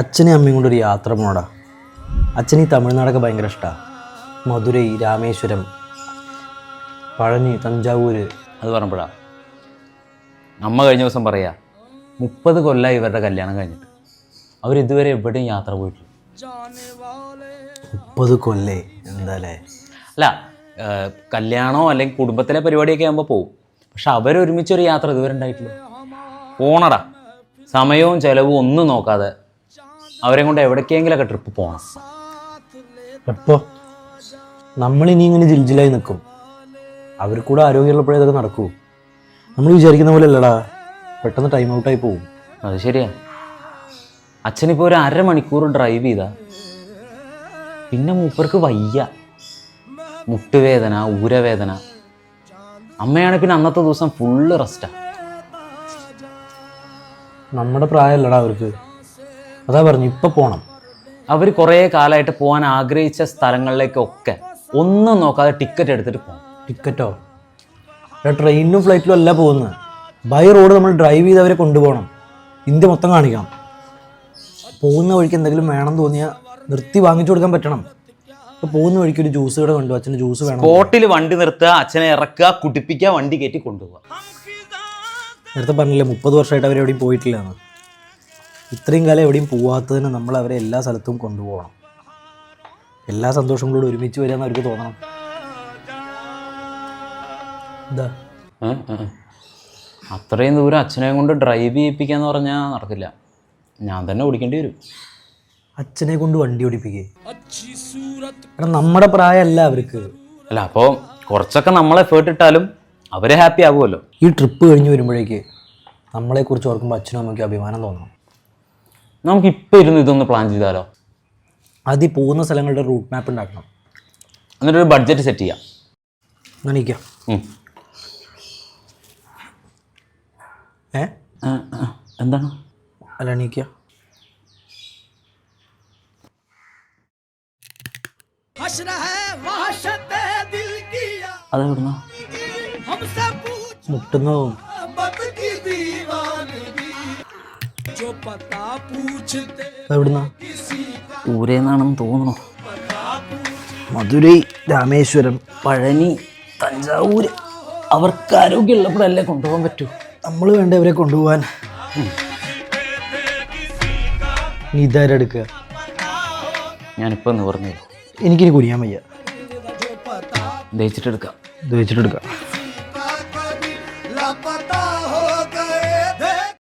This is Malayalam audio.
അച്ഛനും അമ്മയും കൊണ്ടൊരു യാത്ര പോണടാ. അച്ഛൻ ഈ തമിഴ്നാടൊക്കെ ഭയങ്കര ഇഷ്ടമാണ് മധുരൈ രാമേശ്വരം പഴനി തഞ്ചാവൂര് അത് പറഞ്ഞപ്പോഴാ. അമ്മ കഴിഞ്ഞ ദിവസം പറയാ മുപ്പത് കൊല്ലമായി ഇവരുടെ കല്യാണം കഴിഞ്ഞിട്ട്. അവരിതുവരെ എവിടെയും യാത്ര പോയിട്ടില്ല. മുപ്പത് കൊല്ലേ? എന്താല്ലേ അല്ല കല്യാണോ അല്ലെങ്കിൽ കുടുംബത്തിലെ പരിപാടിയൊക്കെ ആകുമ്പോൾ പോവും. പക്ഷെ അവരൊരുമിച്ചൊരു യാത്ര ഇതുവരെ ഉണ്ടായിട്ടില്ല. പോണടാ. സമയവും ചെലവും ഒന്നും നോക്കാതെ അവരെ കൊണ്ട് എവിടേക്കെങ്കിലൊക്കെ ട്രിപ്പ് പോകണം എപ്പോ? നമ്മളിനി ഇങ്ങനെ ജിൽജിലായി നിൽക്കും അവർ കൂടെ ആരോഗ്യമുള്ളപ്പോഴേ ഇതൊക്കെ നടക്കൂ. നമ്മൾ വിചാരിക്കുന്ന പോലെ അല്ലടാ പെട്ടെന്ന് ടൈം ഔട്ടായി പോകും അത് ശരിയാ. അച്ഛനിപ്പോൾ ഒരു അരമണിക്കൂർ ഡ്രൈവ് ചെയ്താ. പിന്നെ മൂപ്പർക്ക് വയ്യ. മുട്ടുവേദന ഊരവേദന. അമ്മയാണെങ്കിൽ പിന്നെ അന്നത്തെ ദിവസം ഫുള്ള് റെസ്റ്റാ നമ്മുടെ പ്രായമല്ലടാ അവർക്ക്. അതാ പറഞ്ഞു ഇപ്പൊ പോണം. അവർ കുറേ കാലമായിട്ട് പോകാൻ ആഗ്രഹിച്ച സ്ഥലങ്ങളിലേക്കൊക്കെ ഒന്നും നോക്കാതെ ടിക്കറ്റ് എടുത്തിട്ട് പോകും ടിക്കറ്റോ ട്രെയിനും ഫ്ലൈറ്റിലും അല്ല പോകുന്നത്. ബൈ റോഡ് നമ്മൾ ഡ്രൈവ് ചെയ്ത് അവരെ കൊണ്ടുപോകണം. ഇന്ത്യ മൊത്തം കാണിക്കണം. പോകുന്ന വഴിക്ക് എന്തെങ്കിലും വേണം തോന്നിയാൽ നിർത്തി വാങ്ങിച്ചു കൊടുക്കാൻ പറ്റണം. ഇപ്പൊ പോകുന്ന വഴിക്ക് ഒരു ജ്യൂസ് ഇവിടെ കൊണ്ടു അച്ഛന് ജ്യൂസ് വേണം. ബോട്ടിൽ വണ്ടി നിർത്തുക അച്ഛനെ ഇറക്കുക കുടിപ്പിക്കുക വണ്ടി കയറ്റി കൊണ്ടുപോകുക നേരത്തെ പറഞ്ഞില്ലേ മുപ്പത് വർഷമായിട്ട് അവർ എവിടെയും പോയിട്ടില്ല എന്ന് ഇത്രയും കാലം എവിടെയും പോവാത്തതിന് നമ്മൾ അവരെ എല്ലാ സ്ഥലത്തും കൊണ്ടുപോകണം. എല്ലാ സന്തോഷങ്ങളോടും ഒരുമിച്ച് വരാമെന്ന് അവർക്ക് തോന്നണം. എന്താ. അത്രയും ദൂരം അച്ഛനെ കൊണ്ട് ഡ്രൈവ് ചെയ്യിപ്പിക്കാന്ന് പറഞ്ഞാൽ നടക്കില്ല. ഞാൻ തന്നെ ഓടിക്കേണ്ടി വരും. അച്ഛനെ കൊണ്ട് വണ്ടി ഓടിപ്പിക്കേ. നമ്മുടെ പ്രായമല്ല അവർക്ക്. അല്ല അപ്പോൾ കുറച്ചൊക്കെ നമ്മൾ എഫേർട്ട് ഇട്ടാലും അവരെ ഹാപ്പി ആകുമല്ലോ. ഈ ട്രിപ്പ് കഴിഞ്ഞ് വരുമ്പോഴേക്ക് നമ്മളെക്കുറിച്ച് ഓർക്കുമ്പോൾ അച്ഛനും അമ്മയ്ക്ക് അഭിമാനം തോന്നണം. നമുക്ക് ഇപ്പം ഇരുന്ന് ഇതൊന്ന് പ്ലാൻ ചെയ്താലോ? അതി പോകുന്ന സ്ഥലങ്ങളുടെ റൂട്ട് മാപ്പ് ഉണ്ടാക്കണം. എന്നിട്ടൊരു ബഡ്ജറ്റ് സെറ്റ് ചെയ്യാം. ഏ? ആ, എന്താണ്? അല്ല എണീക്ക അതെവിടുന്ന? മുട്ടുന്നതും എവിടുന്ന ഊരേന്നാണെന്ന് തോന്നുന്നു. മധുരൈ രാമേശ്വരം പഴനി തഞ്ചാവൂര്. അവർക്ക് ആരോഗ്യമുള്ളപ്പോഴല്ലേ കൊണ്ടുപോകാൻ പറ്റൂ? നമ്മൾ വേണ്ട ഇവരെ കൊണ്ടുപോകാൻ? നീ ഇതാരെടുക്കുക ഞാനിപ്പോൾ നിവർന്നില്ല. എനിക്കിനി കുനിയാൻ വയ്യ. ദഹിച്ചിട്ടെടുക്കാം. ദഹിച്ചിട്ടെടുക്കാം.